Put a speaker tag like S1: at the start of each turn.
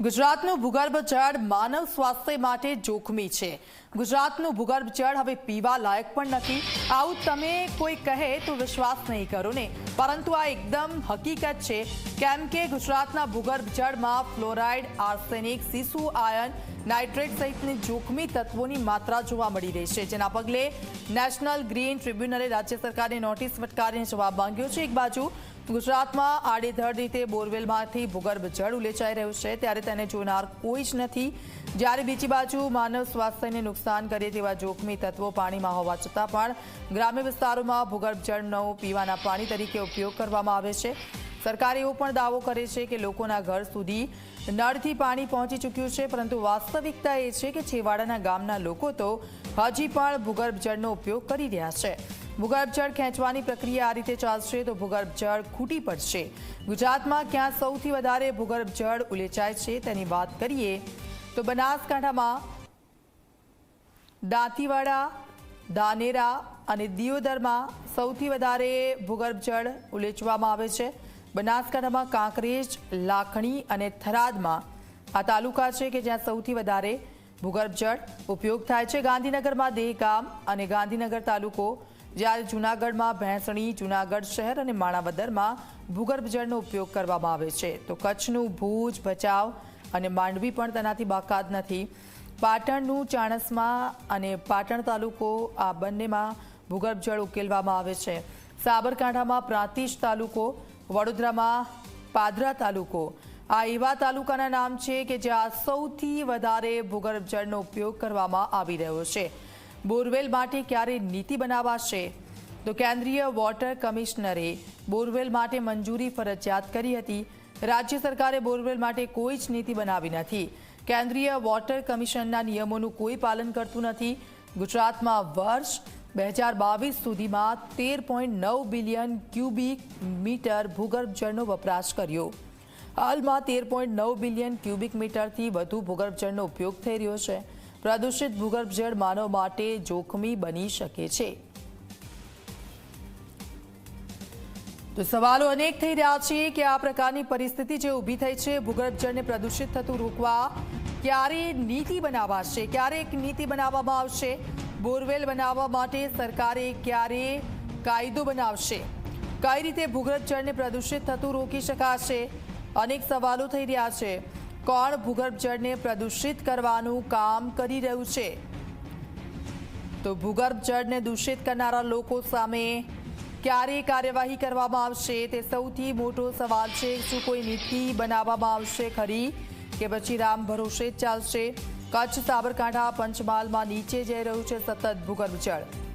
S1: ગુજરાતનું ભૂગર્ભ જળ માનવ સ્વાસ્થ્ય માટે જોખમી છે. ગુજરાતનું ભૂગર્ભ જળ હવે પીવા લાયક પણ નથી. આવું તમે કોઈ કહે તો વિશ્વાસ નહીં કરો ને. પરંતુ આ એકદમ હકીકત છે કેમ કે ગુજરાતના ભૂગર્ભ જળમાં ફ્લોરાઇડ, આર્સેનિક, સીસુ, આયન, નાઇટ્રેટ સહિતની જોખમી તત્વોની માત્રા જોવા મળી રહી છે. જેના પગલે નેશનલ ગ્રીન ટ્રિબ્યુનલે રાજ્ય સરકારને નોટિસ ફટકારીને જવાબ માંગ્યો છે. એક બાજુ ગુજરાતમાં આડેધડ રીતે બોરવેલમાંથી ભૂગર્ભ જળ ઉલેચાઈ રહ્યું છે. ત્યારે તેને જોનાર કોઈ જ નથી. જ્યારે બીજી બાજુ માનવ સ્વાસ્થ્યને નુકસાન કરે તેવા જોખમી તત્વો પાણીમાં હોવા છતાં પણ ગ્રામ્ય વિસ્તારોમાં ભૂગર્ભ જળનો પીવાના પાણી તરીકે ઉપયોગ કરવામાં આવે છે. સરકાર એવો પણ દાવો કરે છે કે લોકોના ઘર સુધી નળથી પાણી પહોંચી ચૂક્યું છે, પરંતુ વાસ્તવિકતા એ છે કે છેવાડાના ગામના લોકો તો હજી પણ ભૂગર્ભ જળનો ઉપયોગ કરી રહ્યા છે. ભૂગર્ભ જળ ખેંચવાની પ્રક્રિયા આ રીતે ચાલશે તો ભૂગર્ભ જળ ખૂટી પડશે. ગુજરાતમાં ક્યાં સૌથી વધારે ભૂગર્ભ જળ ઉલેચાય છે તેની વાત કરીએ તો બનાસકાંઠામાં દાંતીવાડા, દાનેરા અને દિયોદરમાં સૌથી વધારે ભૂગર્ભ જળ ઉલેચવામાં આવે છે. બનાસકાંઠામાં કાંકરેજ, લાખણી અને થરાદમાં આ તાલુકા છે કે જ્યાં સૌથી વધારે ભૂગર્ભ જળ ઉપયોગ થાય છે. ગાંધીનગરમાં દેહગામ અને ગાંધીનગર તાલુકો જ્યારે જૂનાગઢમાં ભેંસણી, જૂનાગઢ શહેર અને માણાવદરમાં ભૂગર્ભ જળનો ઉપયોગ કરવામાં આવે છે, તો કચ્છનું ભુજ, ભચાઉ અને માંડવી પણ તેનાથી બાકાત નથી. પાટણનું ચાણસમાં અને પાટણ તાલુકો આ બંનેમાં ભૂગર્ભ જળ ઉકેલવામાં આવે છે. સાબરકાંઠામાં પ્રાંતિજ તાલુકો, વડોદરામાં પાદરા તાલુકો. આ એવા તાલુકાના નામ છે કે જ્યાં સૌથી વધારે ભૂગર્ભ જળનો ઉપયોગ કરવામાં આવી રહ્યો છે. બોરવેલ માટે ક્યારે નીતિ બનાવાશે? તો કેન્દ્રીય વોટર કમિશનરે બોરવેલ માટે મંજૂરી ફરજિયાત કરી હતી. રાજ્ય સરકારે બોરવેલ માટે કોઈ જ નીતિ બનાવી નથી. કેન્દ્રીય વોટર કમિશનના નિયમોનું કોઈ પાલન કરતું નથી. ગુજરાતમાં વર્ષ બે હજાર બાવીસ સુધીમાં તેર પોઈન્ટ નવ બિલિયન ક્યુબિક મીટર ભૂગર્ભ જળનો વપરાશ કર્યો. હાલમાં તેર પોઈન્ટ નવ બિલિયન ક્યુબિક મીટરથી વધુ ભૂગર્ભ જળનો ઉપયોગ થઈ રહ્યો છે. પ્રદૂષિત ભૂગર્ભ જળ માનવ માટે જોખમી બની શકે છે. તો સવાલો અનેક થઈ રહ્યા છે કે આ પ્રકારની પરિસ્થિતિ જે ઊભી થઈ છે, ભૂગર્ભ જળને પ્રદૂષિત થતું રોકવા ક્યારે નીતિ બનાવાશે, ક્યારે એક નીતિ બનાવવામાં આવશે? બોરવેલ બનાવવા માટે સરકારે ક્યારે કાયદો બનાવશે? કઈ રીતે ભૂગર્ભ જળને પ્રદૂષિત થતું રોકી શકાશે? અનેક સવાલો થઈ રહ્યા છે. કોણ ભૂગર્ભ જળને પ્રદૂષિત કરવાનું કામ કરી રહ્યું છે. તો ભૂગર્ભ જળને દૂષિત કરનારા લોકો સામે ક્યારે કાર્યવાહી કરવામાં આવશે તે સૌથી મોટો સવાલ છે. શું કોઈ નીતિ બનાવવામાં આવશે ખરી કે પછી રામ ભરોસે જ ચાલશે? કચ્છ સાબરકાંઠા પંચમહાલમાં નીચે જઈ રહ્યું છે સતત ભૂગર્ભ જળ